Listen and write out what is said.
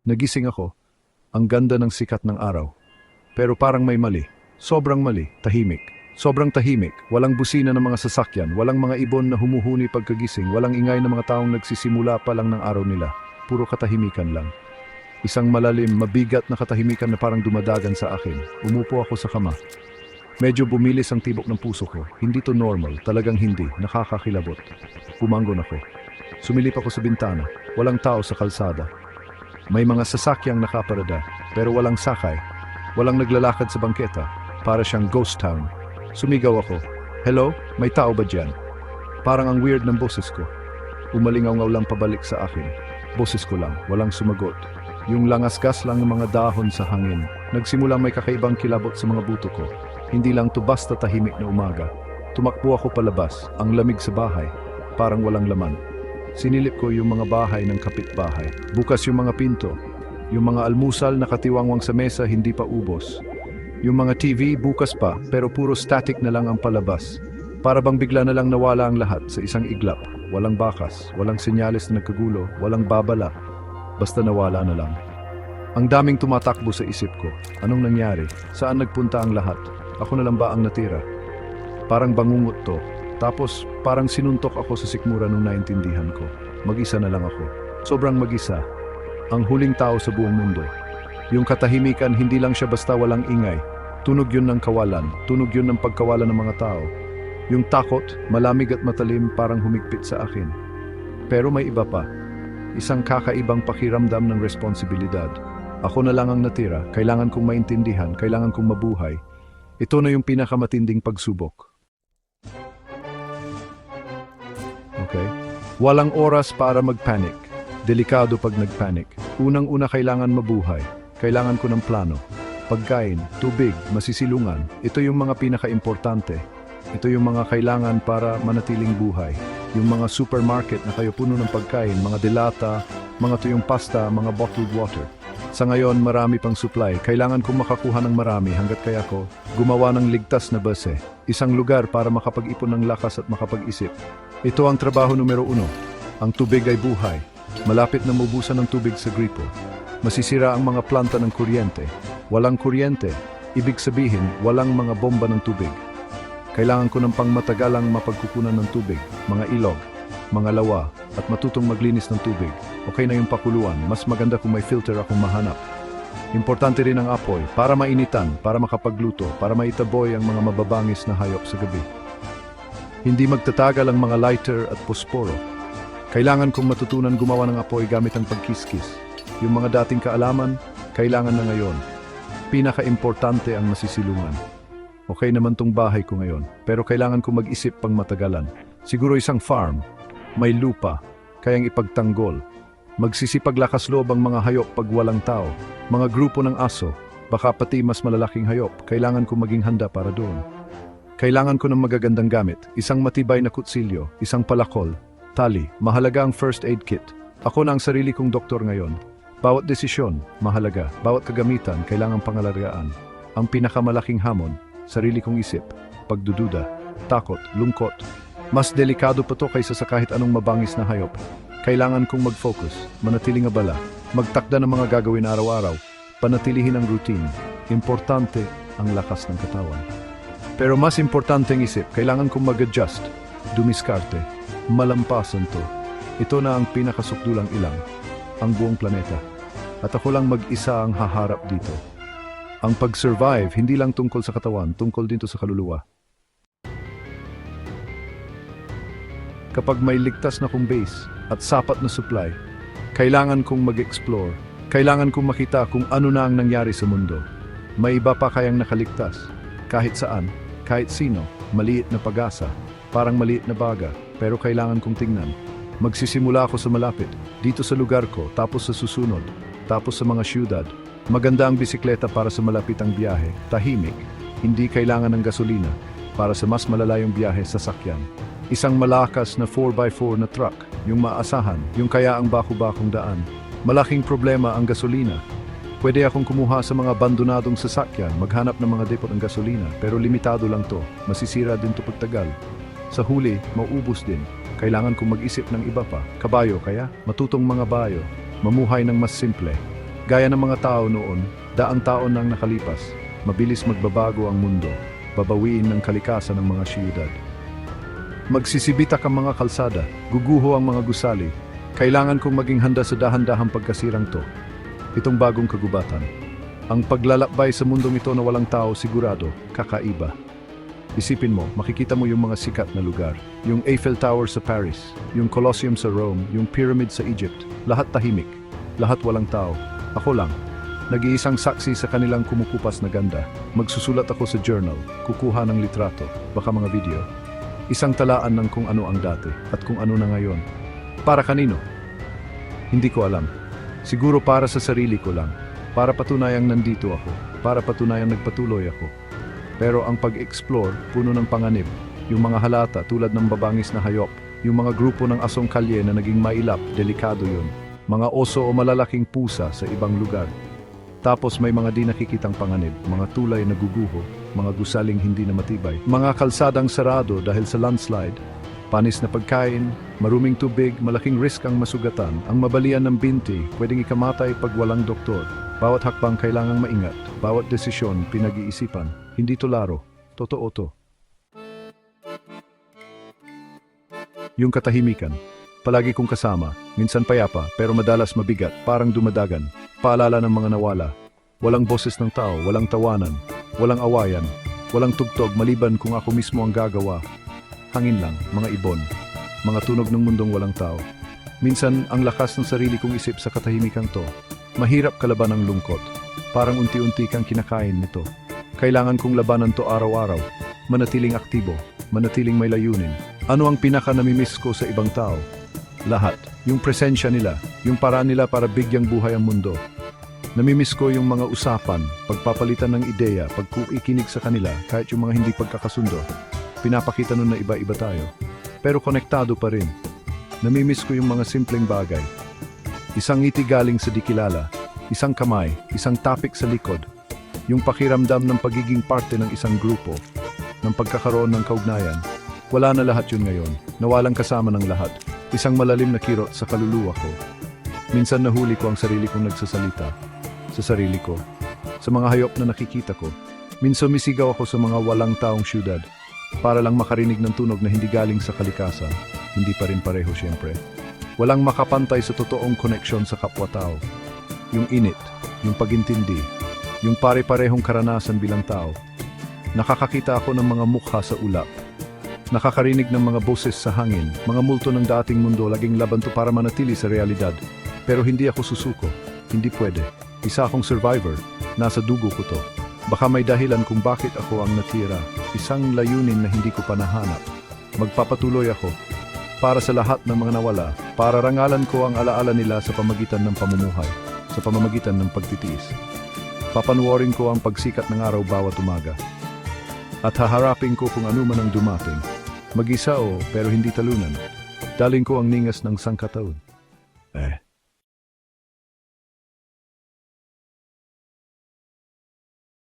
Nagising ako. Ang ganda ng sikat ng araw. Pero parang may mali. Sobrang mali. Tahimik. Sobrang tahimik. Walang busina ng mga sasakyan. Walang mga ibon na humuhuni pagkagising. Walang ingay ng mga taong nagsisimula pa lang ng araw nila. Puro katahimikan lang. Isang malalim, mabigat na katahimikan na parang dumadagan sa akin. Umupo ako sa kama. Medyo bumilis ang tibok ng puso ko. Hindi to normal, talagang hindi, nakakakilabot. Bumangon ako. Sumilip ako sa bintana. Walang tao sa kalsada. May mga sasakyang nakaparada, pero walang sakay. Walang naglalakad sa bangketa. Para siyang ghost town. Sumigaw ako. Hello? May tao ba dyan? Parang ang weird ng boses ko. Umalingaw lang pabalik sa akin. Boses ko lang, walang sumagot. Yung langasgas lang ng mga dahon sa hangin. Nagsimula may kakaibang kilabot sa mga buto ko. Hindi lang to basta tahimik na umaga. Tumakbo ako palabas, ang lamig sa bahay. Parang walang laman. Sinilip ko yung mga bahay ng kapitbahay. Bukas yung mga pinto. Yung mga almusal na katiwangwang sa mesa hindi pa ubos. Yung mga TV bukas pa pero puro static na lang ang palabas. Para bang bigla na lang nawala ang lahat sa isang iglap. Walang bakas, walang senyales na nagkagulo, walang babala. Basta nawala na lang. Ang daming tumatakbo sa isip ko. Anong nangyari? Saan nagpunta ang lahat? Ako na lang ba ang natira? Parang bangungot to. Tapos parang sinuntok ako sa sikmura nung naintindihan ko. Mag-isa na lang ako. Sobrang mag-isa. Ang huling tao sa buong mundo. Yung katahimikan, hindi lang siya basta walang ingay. Tunog yun ng kawalan. Tunog yun ng pagkawalan ng mga tao. Yung takot, malamig at matalim parang humigpit sa akin. Pero may iba pa. Isang kakaibang pakiramdam ng responsibilidad. Ako na lang ang natira, kailangan kong maintindihan, kailangan kong mabuhay. Ito na yung pinakamatinding pagsubok. Okay? Walang oras para mag-panic. Delikado pag nag-panic. Unang-una kailangan mabuhay. Kailangan ko ng plano. Pagkain, tubig, masisilungan. Ito yung mga pinaka-importante. Ito yung mga kailangan para manatiling buhay. Yung mga supermarket na kayo puno ng pagkain, mga delata, mga tuyong pasta, mga bottled water. Sa ngayon, marami pang supply. Kailangan kong makakuha ng marami hanggat kaya ko gumawa ng ligtas na base. Isang lugar para makapag-ipon ng lakas at makapag-isip. Ito ang trabaho numero uno. Ang tubig ay buhay. Malapit na mabusan ng tubig sa gripo. Masisira ang mga planta ng kuryente. Walang kuryente. Ibig sabihin, walang mga bomba ng tubig. Kailangan ko ng pangmatagalang mapagkukunan ng tubig, mga ilog, mga lawa, at matutong maglinis ng tubig. Okay na yung pakuluan, mas maganda kung may filter akong mahanap. Importante rin ang apoy, para mainitan, para makapagluto, para maitaboy ang mga mababangis na hayop sa gabi. Hindi magtatagal ang mga lighter at posporo. Kailangan kong matutunan gumawa ng apoy gamit ang pagkiskis. Yung mga dating kaalaman, kailangan na ngayon. Pinaka-importante ang masisilungan. Okay naman tong bahay ko ngayon, pero kailangan kong mag-isip pang matagalan. Siguro isang farm, may lupa, kayang ipagtanggol. Magsisipaglakas loob ang mga hayop pag walang tao, mga grupo ng aso, baka pati mas malalaking hayop, kailangan kong maging handa para doon. Kailangan ko ng magagandang gamit, isang matibay na kutsilyo, isang palakol, tali, mahalaga ang first aid kit. Ako na ang sarili kong doktor ngayon. Bawat desisyon, mahalaga. Bawat kagamitan, kailangang pangalagaan. Ang pinakamalaking hamon, sarili kong isip, pagdududa, takot, lungkot. Mas delikado pa to kaysa sa kahit anong mabangis na hayop. Kailangan kong mag-focus, manatiling abala, magtakda ng mga gagawin araw-araw, panatilihin ang routine. Importante ang lakas ng katawan. Pero mas importante ang isip, kailangan kong mag-adjust, dumiskarte, malampasan to. Ito na ang pinakasukdulang ilang, ang buong planeta. At ako lang mag-isa ang haharap dito. Ang pag-survive, hindi lang tungkol sa katawan, tungkol din to sa kaluluwa. Kapag may ligtas na kong base at sapat na supply, kailangan kong mag-explore. Kailangan kong makita kung ano na ang nangyari sa mundo. May iba pa kayang nakaligtas. Kahit saan, kahit sino, maliit na pag-asa, parang maliit na baga, pero kailangan kong tingnan. Magsisimula ako sa malapit, dito sa lugar ko, tapos sa susunod, tapos sa mga syudad. Maganda ang bisikleta para sa malapitang biyahe, tahimik, hindi kailangan ng gasolina, para sa mas malalayong biyahe sa sakyan. Isang malakas na 4x4 na truck, yung maasahan, yung kaya ang baku-bakong daan. Malaking problema ang gasolina. Pwede akong kumuha sa mga abandonadong sasakyan, maghanap ng mga depot ng gasolina, pero limitado lang to. Masisira din to pagtagal. Sa huli, maubos din. Kailangan kong mag-isip ng iba pa. Kabayo kaya? Matutong mga bayo. Mamuhay ng mas simple. Gaya ng mga tao noon, daang taon nang nakalipas, mabilis magbabago ang mundo, babawiin ng kalikasan ng mga siyudad. Magsisibitak ang mga kalsada, guguho ang mga gusali. Kailangan kong maging handa sa dahan-dahang pagkasirang to. Itong bagong kagubatan. Ang paglalakbay sa mundong ito na walang tao sigurado, kakaiba. Isipin mo, makikita mo yung mga sikat na lugar. Yung Eiffel Tower sa Paris, yung Colosseum sa Rome, yung Pyramid sa Egypt. Lahat tahimik, lahat walang tao. Ako lang, nag-iisang saksi sa kanilang kumukupas na ganda. Magsusulat ako sa journal, kukuha ng litrato, baka mga video. Isang talaan ng kung ano ang dati at kung ano na ngayon. Para kanino? Hindi ko alam. Siguro para sa sarili ko lang. Para patunayang nandito ako. Para patunayang nagpatuloy ako. Pero ang pag-explore, puno ng panganib. Yung mga halata tulad ng babangis na hayop. Yung mga grupo ng asong kalye na naging mailap, delikado yun. Mga oso o malalaking pusa sa ibang lugar. Tapos may mga di nakikitang panganib, mga tulay na guguho, mga gusaling hindi na matibay, mga kalsadang sarado dahil sa landslide, panis na pagkain, maruming tubig, malaking risk ang masugatan, ang mabalian ng binti, pwedeng ikamatay pag walang doktor. Bawat hakbang kailangang maingat, bawat desisyon pinag-iisipan. Hindi to laro, totoo to. Yung katahimikan, palagi kong kasama, minsan payapa pero madalas mabigat, parang dumadagan. Paalala ng mga nawala. Walang boses ng tao, walang tawanan, walang awayan, walang tugtog maliban kung ako mismo ang gagawa. Hangin lang, mga ibon, mga tunog ng mundong walang tao. Minsan, ang lakas ng sarili kong isip sa katahimikang to, mahirap kalaban ng lungkot. Parang unti-unti kang kinakain nito. Kailangan kong labanan to araw-araw, manatiling aktibo, manatiling may layunin. Ano ang pinaka namimiss ko sa ibang tao? Lahat. Yung presensya nila, yung paraan nila para bigyang buhay ang mundo. Namimiss ko yung mga usapan, pagpapalitan ng ideya, pagkuikinig sa kanila, kahit yung mga hindi pagkakasundo. Pinapakita nun na iba-iba tayo. Pero konektado pa rin. Namimiss ko yung mga simpleng bagay. Isang ngiti galing sa dikilala, isang kamay, isang tapik sa likod, yung pakiramdam ng pagiging parte ng isang grupo, ng pagkakaroon ng kaugnayan. Wala na lahat yun ngayon, nawalang kasama ng lahat. Isang malalim na kirot sa kaluluwa ko. Minsan nahuli ko ang sarili kong nagsasalita. Sa sarili ko. Sa mga hayop na nakikita ko. Minsan misigaw ako sa mga walang taong syudad. Para lang makarinig ng tunog na hindi galing sa kalikasan. Hindi pa rin pareho siyempre. Walang makapantay sa totoong koneksyon sa kapwa-tao. Yung init, yung pagintindi, yung pare-parehong karanasan bilang tao. Nakakakita ako ng mga mukha sa ulap. Nakakarinig ng mga boses sa hangin, mga multo ng dating mundo laging laban to para manatili sa realidad. Pero hindi ako susuko. Hindi pwede. Isa akong survivor. Nasa dugo ko to. Baka may dahilan kung bakit ako ang natira. Isang layunin na hindi ko pa nahanap. Magpapatuloy ako. Para sa lahat ng mga nawala, para rangalan ko ang alaala nila sa pamagitan ng pamumuhay, sa pamamagitan ng pagtitiis. Papanwaring ko ang pagsikat ng araw bawat umaga. At haharapin ko kung ano man ang dumating. Mag-isa o pero hindi talunan. Daling ko ang ningas ng sangkataon. Eh,